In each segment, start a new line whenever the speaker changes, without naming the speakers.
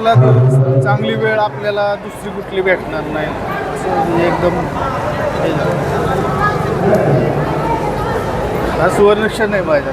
चांगला तर चांगली वेळ आपल्याला दुसरी कुठली भेटणार नाही असं म्हणजे एकदम हे झालं. हा सुवर्णक्षण आहे माझ्या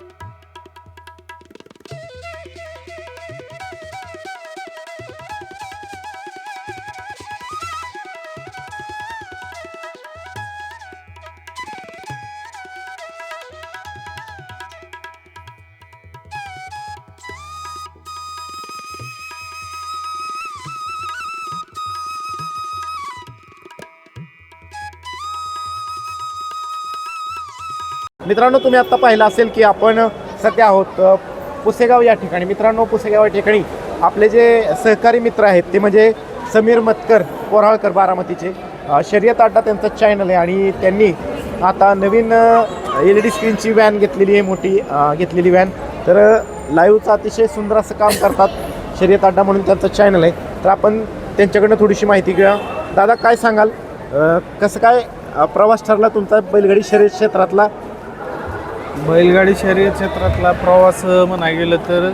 मित्रांनो तुम्ही आत्ता पाहिलं असेल की आपण सध्या आहोत पुसेगाव या ठिकाणी. मित्रांनो पुसेगाव या ठिकाणी आपले जे सहकारी मित्र आहेत ते म्हणजे समीर मतकर कोराळकर बारामतीचे. शर्यत अड्डा त्यांचं चॅनल आहे आणि त्यांनी आता नवीन एल ई डी स्क्रीनची व्हॅन घेतलेली आहे मोठी घेतलेली व्हॅन तर लाईव्हचं अतिशय सुंदर असं काम करतात शर्यत अड्डा म्हणून त्यांचं चॅनल आहे. तर आपण त्यांच्याकडनं थोडीशी माहिती घेऊया. दादा काय सांगाल? कसं काय प्रवास ठरला तुमचा बैलगाडी शर्यत क्षेत्रातला?
बैलगाडी शर्यत क्षेत्रातला प्रवास म्हणाय गेलं तर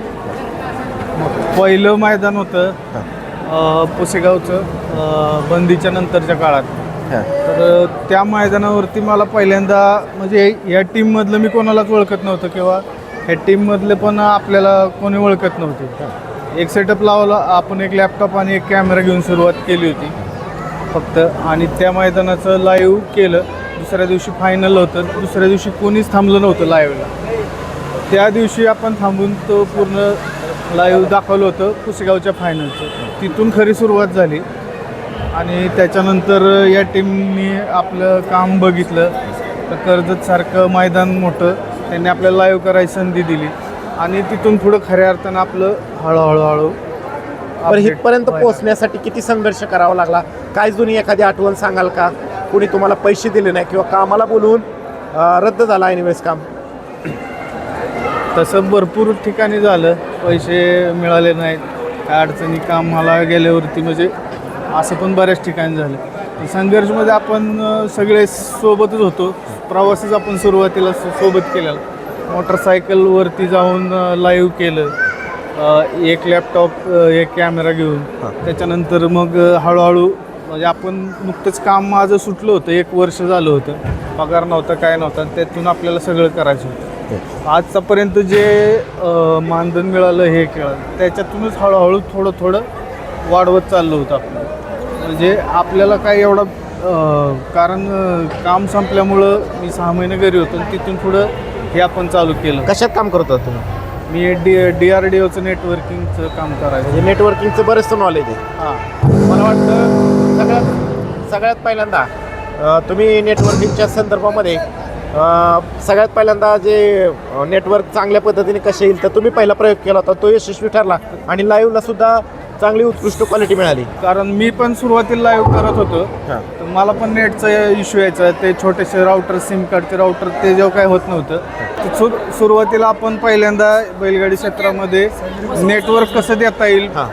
पहिलं मैदान होतं पुसेगावचं बंदीच्या नंतरच्या काळात. तर त्या मैदानावरती मला पहिल्यांदा म्हणजे या टीममधलं मी कोणालाच ओळखत नव्हतं किंवा ह्या टीममधले पण आपल्याला कोणी ओळखत नव्हते. एक सेटअप लावला आपण एक लॅपटॉप आणि एक कॅमेरा घेऊन सुरुवात केली होती. फक्त आणि त्या मैदानाचं लाईव्ह केलं. दुसऱ्या दिवशी फायनल होतं. दुसऱ्या दिवशी कोणीच थांबलं नव्हतं लाईव्हला त्या दिवशी आपण थांबून तो पूर्ण लाईव्ह दाखवलं होतं पुसेगावच्या फायनलचं तिथून खरी सुरुवात झाली. आणि त्याच्यानंतर या टीमनी आपलं काम बघितलं. तर कर्जतसारखं मैदान मोठं. त्यांनी आपल्याला लाईव्ह करायची संधी दिली. आणि तिथून पुढं खऱ्या अर्थानं आपलं हळूहळू हळू
बरं इथपर्यंत. पोहोचण्यासाठी किती संघर्ष करावा लागला? काय जुनी एखादी आठवण सांगाल का? कोणी तुम्हाला पैसे दिले नाही किंवा कामाला बोलवून अं, रद्द झाला एनिवेज काम.
तसं भरपूर ठिकाणी झालं. पैसे मिळाले नाहीत. काय अडचणी कामाला गेल्यावरती म्हणजे असं पण बऱ्याच ठिकाणी झालं. संघर्षमध्ये आपण अ, सगळे सोबतच होतो. प्रवासच आपण सुरुवातीला सो- सोबत केलेला. मोटरसायकलवरती जाऊन लाईव्ह केलं. अ, एक लॅपटॉप एक कॅमेरा घेऊन. त्याच्यानंतर मग अ, हळूहळू म्हणजे आपण नुकतंच काम माझं सुटलं होतं एक वर्ष झालं होतं. पगार नव्हता काय नव्हता त्यातून आपल्याला सगळं करायचं होतं. आजच्यापर्यंत जे मानधन मिळालं हे केलं त्याच्यातूनच हळूहळू थोडं थोडं वाढवत चाललं होतं आपलं म्हणजे आपल्याला काय एवढं कारण काम संपल्यामुळं मी सहा महिने घरी होतो आणि तिथून पुढं हे आपण चालू केलं.
कशात काम करत होता तुम्ही?
मी डी डी आर डी ओचं नेटवर्किंगचं काम करायचं.
नेटवर्किंगचं बरंचसं नॉलेज आहे.
हां.
मला वाटतं सगळ्यात सगळ्यात पहिल्यांदा तुम्ही नेटवर्किंगच्या संदर्भामध्ये सगळ्यात पहिल्यांदा जे नेटवर्क चांगल्या पद्धतीने कसे येईल तर तुम्ही पहिला प्रयोग केला होता तो यशस्वी ठरला आणि लाईव्हला सुद्धा चांगली उत्कृष्ट क्वालिटी मिळाली.
कारण मी पण सुरुवातीला लाईव्ह करत होतो. तर मला पण नेटचा इश्यू यायचा ते छोटेसे राऊटर सिम कार्डचे राऊटर ते जेव्हा काय होत नव्हतं. तर सुर सुरुवातीला आपण पहिल्यांदा बैलगाडी क्षेत्रामध्ये नेटवर्क कसं देता येईल
हां.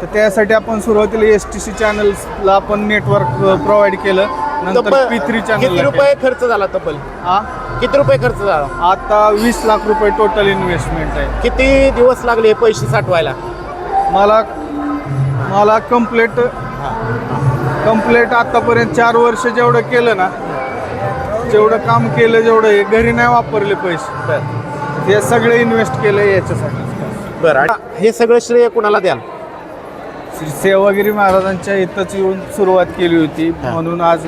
तर त्यासाठी आपण सुरुवातीला एस टी सी चॅनल्सला आपण नेटवर्क प्रोव्हाइड केलं. नंतर
तब्बल
पी थ्री
किती
चॅनल
रुपये खर्च झाला तब्बल? किती रुपये खर्च झाला?
आता वीस लाख रुपये टोटल इन्व्हेस्टमेंट आहे.
किती दिवस लागले हे पैसे साठवायला?
मला मला कम्प्लेट कम्प्लेट आतापर्यंत चार वर्ष जेवढं केलं ना जेवढं काम केलं जेवढं हे घरी नाही वापरले पैसे. हे सगळे इन्व्हेस्ट केलं याच्यासाठी.
बरं. आणि हे सगळं श्रेय कुणाला द्याल?
श्री सेवागिरी महाराजांच्या इथंच येऊन सुरुवात केली होती. म्हणून आज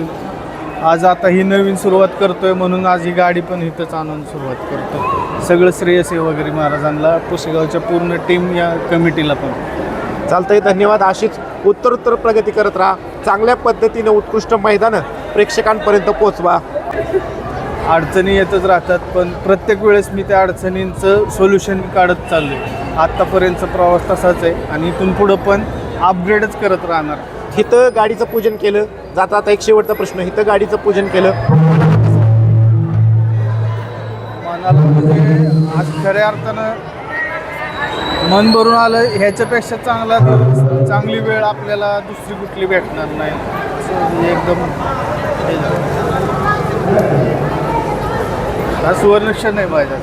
आज आता ही नवीन सुरुवात करतोय म्हणून आज ही गाडी पण इथंच आणून सुरुवात करतोय. सगळं श्रेय सेवागिरी महाराजांना पुसेगावच्या पूर्ण टीम या कमिटीला पण.
चालतंय धन्यवाद. अशीच उत्तर उत्तर प्रगती करत राहा. चांगल्या पद्धतीने उत्कृष्ट मैदानं प्रेक्षकांपर्यंत पोहोचवा.
अडचणी येतच राहतात पण प्रत्येक वेळेस मी त्या अडचणींचं सोल्युशन काढत चाललो आहे आत्तापर्यंतचा प्रवास तसाच आहे आणि इथून पुढं पण अपग्रेडच करत राहणार.
इथं गाडीचं पूजन केलं. जाता आता एक शेवटचा प्रश्न इथं गाडीचं पूजन केलं.
मनाला म्हणजे आज खऱ्या अर्थानं मन भरून आलं ह्याच्यापेक्षा चांगला दिवस चांगली वेळ आपल्याला दुसरी कुठली भेटणार नाही. असं एकदम हे झालं. हा सुवर्णक्षण आहे माझ्या